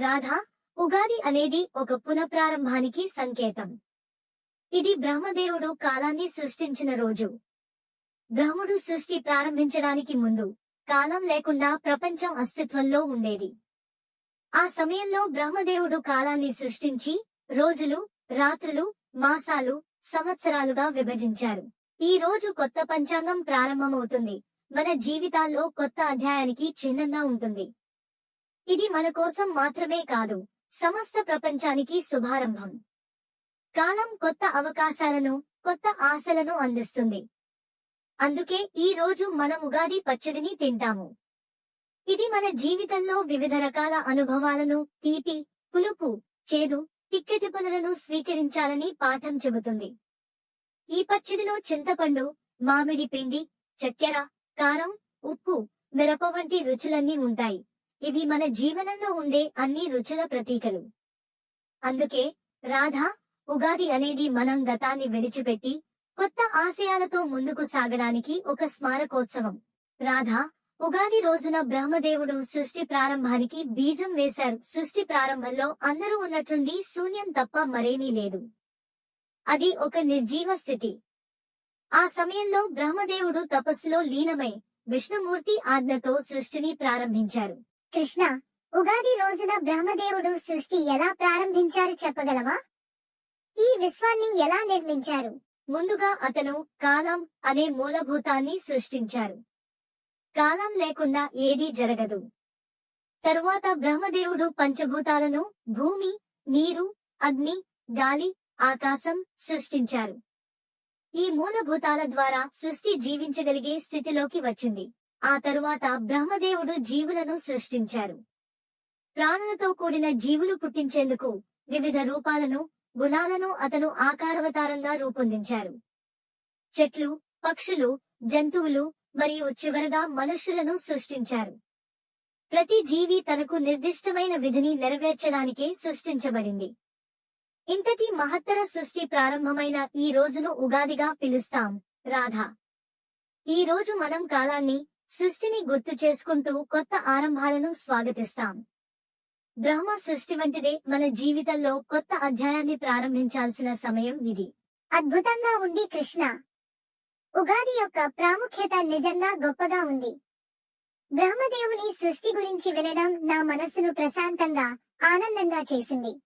రాధా ఉగాది అనేది ఒక పునఃప్రారంభానికి సంకేతం. ఇది బ్రహ్మదేవుడు కాలాన్ని సృష్టించిన రోజు. బ్రహ్ముడు సృష్టి ప్రారంభించడానికి ముందు కాలం లేకుండా ప్రపంచం అస్తిత్వంలో ఉండేది. ఆ సమయంలో బ్రహ్మదేవుడు కాలాన్ని సృష్టించి రోజులు రాత్రులు మాసాలు సంవత్సరాలుగా విభజించారు. ఈ రోజు కొత్త పంచాంగం ప్రారంభమవుతుంది. మన జీవితాల్లో కొత్త అధ్యాయానికి చిహ్నంగా ఉంటుంది. ఇది మన కోసం మాత్రమే కాదు సమస్త ప్రపంచానికి శుభారంభం. కాలం కొత్త అవకాశాలను కొత్త ఆశలను అందిస్తుంది. అందుకే ఈ రోజు మనం ఉగాది పచ్చడిని తింటాము. ఇది మన జీవితంలో వివిధ రకాల అనుభవాలను తీపి పులుపు చేదు తిక్కటి పనులను స్వీకరించాలని పాఠం చెబుతుంది. ఈ పచ్చడిలో చింతపండు మామిడి పిండి చక్కెర కారం ఉప్పు మిరప వంటి రుచులన్నీ ఉంటాయి. ఇవి మన జీవనంలో ఉండే అన్ని రుచుల ప్రతీకలు. అందుకే రాధా ఉగాది అనేది మనం గతాన్ని విడిచిపెట్టి కొత్త ఆశయాలతో ముందుకు సాగడానికి ఒక స్మారకోత్సవం. రాధా ఉగాది రోజున బ్రహ్మదేవుడు సృష్టి ప్రారంభానికి బీజం వేశారు. సృష్టి ప్రారంభంలో అందరూ ఉన్నట్లుండి శూన్యం తప్ప మరేమీ లేదు. అది ఒక నిర్జీవ స్థితి. ఆ సమయంలో బ్రహ్మదేవుడు తపస్సులో లీనమై విష్ణుమూర్తి ఆజ్ఞతో సృష్టిని ప్రారంభించారు. కృష్ణ ఉగాది రోజున బ్రహ్మదేవుడు సృష్టి ఎలా ప్రారంభించారు చెప్పగలవా? ఈ విశ్వాన్ని ఎలా నిర్మించారు? ముందుగా అతను కాలం అనే మూలభూతాన్ని సృష్టించారు. కాలం లేకుండా ఏదీ జరగదు. తరువాత బ్రహ్మదేవుడు పంచభూతాలను భూమి నీరు అగ్ని గాలి ఆకాశం సృష్టించారు. ఈ మూలభూతాల ద్వారా సృష్టి జీవించగలిగే స్థితిలోకి వచ్చింది. ఆ తరువాత బ్రహ్మదేవుడు జీవులను సృష్టించారు. ప్రాణులతో కూడిన జీవులు పుట్టించేందుకు వివిధ రూపాలను గుణాలను అతను ఆకారవతారంగా రూపొందించారు. చెట్లు పక్షులు జంతువులు మరియు చివరగా మనుషులను సృష్టించారు. ప్రతి జీవి తనకు నిర్దిష్టమైన విధిని నెరవేర్చడానికే సృష్టించబడింది. ఇంతటి మహత్తర సృష్టి ప్రారంభమైన ఈ రోజును ఉగాదిగా పిలుస్తాం. రాధా. ఈ రోజు మనం కాలాన్ని సృష్టిని గుర్తు చేసుకుంటూ కొత్త ఆరంభాలను స్వాగతిస్తాం. బ్రహ్మ సృష్టి వంటిదే మన జీవితంలో కొత్త అధ్యాయాన్ని ప్రారంభించాల్సిన సమయం ఇది. అద్భుతంగా ఉంది కృష్ణ. ఉగాది యొక్క ప్రాముఖ్యత నిజంగా గొప్పగా ఉంది. బ్రహ్మదేవుని సృష్టి గురించి వినడం నా మనస్సును ప్రశాంతంగా ఆనందంగా చేసింది.